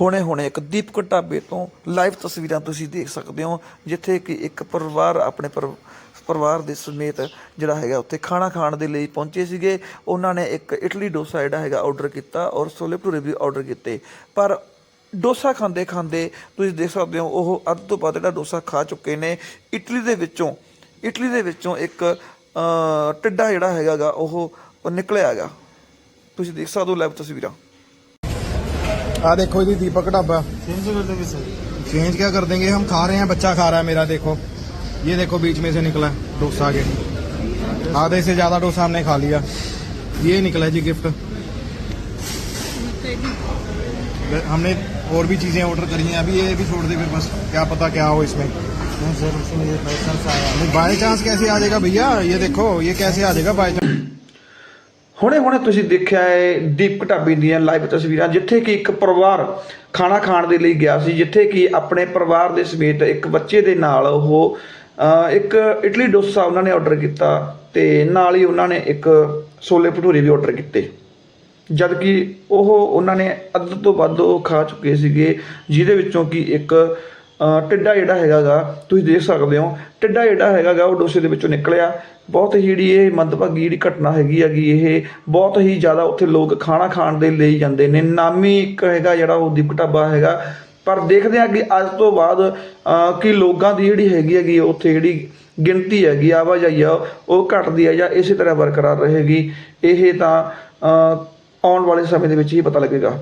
ਹੁਣੇ ਹੁਣੇ ਇੱਕ ਦੀਪਕ ਢਾਬੇ ਤੋਂ ਲਾਈਵ ਤਸਵੀਰਾਂ ਤੁਸੀਂ ਦੇਖ ਸਕਦੇ ਹੋ, ਜਿੱਥੇ ਕਿ ਇੱਕ ਪਰਿਵਾਰ ਆਪਣੇ ਪਰ- ਪਰਿਵਾਰ ਦੇ ਸਮੇਤ ਜਿਹੜਾ ਹੈਗਾ ਉੱਥੇ ਖਾਣਾ ਖਾਣ ਦੇ ਲਈ ਪਹੁੰਚੇ ਸੀਗੇ। ਉਹਨਾਂ ਨੇ ਇੱਕ ਇਟਲੀ ਡੋਸਾ ਜਿਹੜਾ ਹੈਗਾ ਆਰਡਰ ਕੀਤਾ ਔਰ ਛੋਲੇ ਭਟੂਰੇ ਵੀ ਆਰਡਰ ਕੀਤੇ। ਪਰ ਡੋਸਾ ਖਾਂਦੇ ਖਾਂਦੇ ਤੁਸੀਂ ਦੇਖ ਸਕਦੇ ਹੋ, ਉਹ ਅੱਧ ਤੋਂ ਵੱਧ ਜਿਹੜਾ ਡੋਸਾ ਖਾ ਚੁੱਕੇ ਨੇ। ਇਟਲੀ ਦੇ ਵਿੱਚੋਂ, ਇਟਲੀ ਦੇ ਵਿੱਚੋਂ ਇੱਕ ਟਿੱਡਾ ਜਿਹੜਾ ਹੈਗਾ ਗਾ, ਉਹ ਨਿਕਲਿਆ ਹੈਗਾ। ਤੁਸੀਂ ਦੇਖ ਸਕਦੇ ਹੋ ਲਾਈਵ ਤਸਵੀਰਾਂ। आ देखो जी दीपक ढाबा। चेंज कर देंगे सर। चेंज क्या कर देंगे? हम खा रहे हैं बच्चा खा रहा है मेरा देखो। ये देखो बीच में से निकला डोसा के आधे से ज़्यादा डोसा हमने खा लिया। ये निकला जी गिफ्ट हमने और भी चीज़ें ऑर्डर करी हैं अभी ये भी छोड़ दे फिर बस क्या पता क्या हो इसमें। नहीं सर उसमें बाई चांस कैसे आ जाएगा भैया? ये देखो ये कैसे आ जाएगा बाई चांस ਹੁਣੇ ਹੁਣੇ ਤੁਸੀਂ ਦੇਖਿਆ ਹੈ ਦੀਪ ਢਾਬੇ ਦੀਆਂ ਲਾਈਵ ਤਸਵੀਰਾਂ, ਜਿੱਥੇ ਕਿ ਇੱਕ ਪਰਿਵਾਰ ਖਾਣਾ ਖਾਣ ਦੇ ਲਈ ਗਿਆ ਸੀ, ਜਿੱਥੇ ਕਿ ਆਪਣੇ ਪਰਿਵਾਰ ਦੇ ਸਮੇਤ ਇੱਕ ਬੱਚੇ ਦੇ ਨਾਲ ਉਹ ਇੱਕ ਇਡਲੀ ਡੋਸਾ ਉਹਨਾਂ ਨੇ ਆਰਡਰ ਕੀਤਾ ਤੇ ਨਾਲ ਹੀ ਉਹਨਾਂ ਨੇ ਇੱਕ ਛੋਲੇ ਭਟੂਰੇ ਵੀ ਆਰਡਰ ਕੀਤੇ। ਜਦ ਕਿ ਉਹ ਉਹਨਾਂ ਨੇ ਅੱਧ ਤੋਂ ਵੱਧ ਉਹ ਖਾ ਚੁੱਕੇ ਸੀਗੇ, ਜਿਹਦੇ ਵਿੱਚੋਂ ਕਿ ਇੱਕ ਟਿੱਡਾ ਜਿਹੜਾ ਹੈਗਾਗਾ, ਤੁਸੀਂ ਦੇਖ ਸਕਦੇ ਹੋ ਟਿੱਡਾ ਜਿਹੜਾ ਹੈਗਾਗਾ, ਉਹ ਡੋਸੇ ਦੇ ਵਿੱਚੋਂ ਨਿਕਲਿਆ। ਬਹੁਤ ਹੀ ਜਿਹੜੀ ਇਹ ਮੰਦਭਾਗੀ ਜਿਹੜੀ ਘਟਨਾ ਹੈਗੀ ਹੈਗੀ ਇਹ, ਬਹੁਤ ਹੀ ਜ਼ਿਆਦਾ ਉੱਥੇ ਲੋਕ ਖਾਣਾ ਖਾਣ ਦੇ ਲਈ ਜਾਂਦੇ ਨੇ। ਨਾਮੀ ਇੱਕ ਹੈਗਾ ਜਿਹੜਾ ਉਹ ਦੀਪਕ ਢਾਬਾ ਹੈਗਾ। ਪਰ ਦੇਖਦੇ ਆ ਕਿ ਅੱਜ ਤੋਂ ਬਾਅਦ ਕਿ ਲੋਕਾਂ ਦੀ ਜਿਹੜੀ ਹੈਗੀ ਹੈਗੀ ਉੱਥੇ ਜਿਹੜੀ ਗਿਣਤੀ ਹੈਗੀ, ਆਵਾਜਾਈ ਆ, ਉਹ ਘਟਦੀ ਹੈ ਜਾਂ ਇਸੇ ਤਰ੍ਹਾਂ ਬਰਕਰਾਰ ਰਹੇਗੀ। ਇਹ ਤਾਂ ਆਉਣ ਵਾਲੇ ਸਮੇਂ ਦੇ ਵਿੱਚ ਹੀ ਪਤਾ ਲੱਗੇਗਾ।